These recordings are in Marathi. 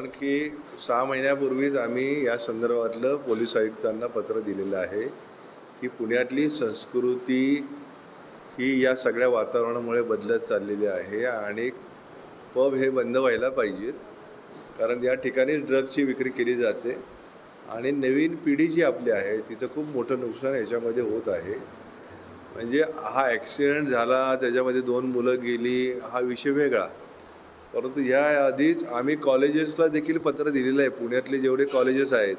कारण की सहा महिन्यापूर्वीच आम्ही या संदर्भातलं पोलीस आयुक्तांना पत्र दिलेलं आहे की पुण्यातली संस्कृती ही या सगळ्या वातावरणामुळे बदलत चाललेली आहे आणि पब हे बंद व्हायला पाहिजेत. कारण या ठिकाणी ड्रग्सची विक्री केली जाते आणि नवीन पिढी जी आपली आहे तिचं खूप मोठं नुकसान याच्यामध्ये होत आहे. म्हणजे हा ॲक्सिडेंट झाला त्याच्यामध्ये दोन मुलं गेली हा विषय वेगळा. परंतु ह्या आधीच आम्ही कॉलेजेसला देखील पत्र दिलेलं आहे. पुण्यातले जेवढे कॉलेजेस आहेत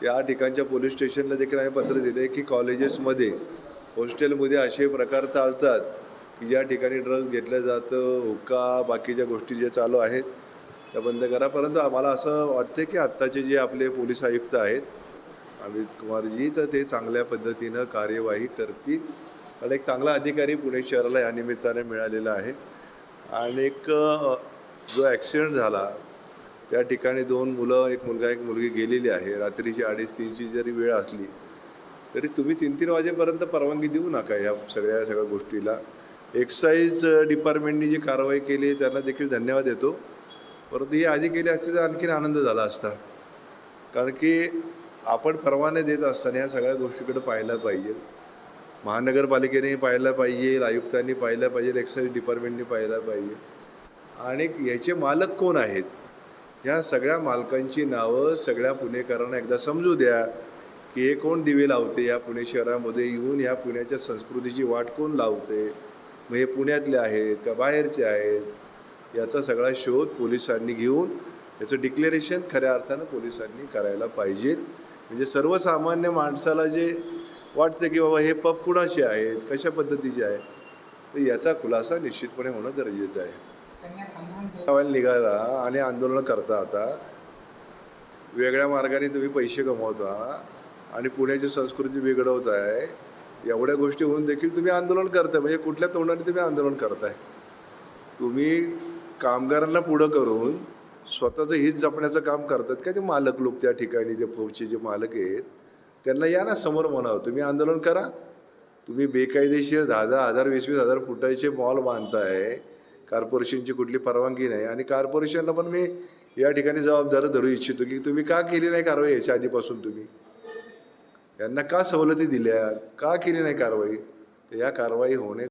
त्या ठिकाणच्या पोलीस स्टेशनला देखील आम्ही पत्र दिलं आहे की कॉलेजेसमध्ये हॉस्टेलमध्ये असे प्रकार चालतात की ज्या ठिकाणी ड्रग्ज घेतलं जातं हुक्का बाकीच्या गोष्टी ज्या चालू आहेत त्या बंद करा. परंतु आम्हाला असं वाटतं की आत्ताचे जे आपले पोलीस आयुक्त आहेत अमित कुमारजी तर ते चांगल्या पद्धतीनं कार्यवाही करतील. कारण एक चांगला अधिकारी पुणे शहराला या निमित्ताने मिळालेला आहे. आणि एक जो ॲक्सिडेंट झाला त्या ठिकाणी दोन मुलं एक मुलगा एक मुलगी गेलेली आहे. रात्रीची अडीच तीनची जरी वेळ असली तरी तुम्ही तीन तीन वाजेपर्यंत परवानगी देऊ नका या सगळ्या सगळ्या गोष्टीला. एक्साईज डिपार्टमेंटनी जी कारवाई केली त्यांना देखील धन्यवाद देतो. परंतु ही आधी केली असती तर आणखीन आनंद झाला असता. कारण की आपण परवाने देत असताना ह्या सगळ्या गोष्टीकडे पाहायला पाहिजे. महानगरपालिकेने पाहायला पाहिजे आयुक्तांनी पाहायला पाहिजे एक्साईज डिपार्टमेंटनी पाहायला पाहिजे. आणि याचे मालक कोण आहेत? ह्या सगळ्या मालकांची नावं सगळ्या पुणेकरांना एकदा समजू द्या की हे कोण दिवे लावते या पुणे शहरामध्ये येऊन ह्या पुण्याच्या संस्कृतीची वाट कोण लावते? मग हे पुण्यातले आहेत का बाहेरचे आहेत? याचा सगळा शोध पोलिसांनी घेऊन याचं डिक्लेरेशन खऱ्या अर्थानं पोलिसांनी करायला पाहिजे. म्हणजे सर्वसामान्य माणसाला जे वाटतं की बाबा हे पब कुणाचे आहेत? कशा पद्धतीचे आहे तर याचा खुलासा निश्चितपणे होणं गरजेचं आहे. निघाला आणि आंदोलन करता आता. वेगळ्या मार्गाने तुम्ही पैसे कमवता आणि पुण्याची संस्कृती बिघडवत आहे. एवढ्या गोष्टी होऊन देखील तुम्ही आंदोलन करताय. म्हणजे कुठल्या तोंडाने तुम्ही आंदोलन करताय? तुम्ही कामगारांना पुढं करून स्वतःचं हित जपण्याचं काम करतात का? ते मालक लोक त्या ठिकाणी ते फौजचे जे मालक आहेत त्यांना या ना समोर म्हणावं. तुम्ही आंदोलन करा. तुम्ही बेकायदेशीर दहा दहा हजार वीस वीस हजार फुटाचे मॉल बांधताय. कॉर्पोरेशनची कुठली परवानगी नाही. आणि कॉर्पोरेशनला पण मी या ठिकाणी जबाबदार धरू इच्छितो की तुम्ही का केली नाही कारवाई याच्या आधीपासून तुम्ही? यांना का सवलती दिल्या? का केली नाही कारवाई? तर या कारवाई होणे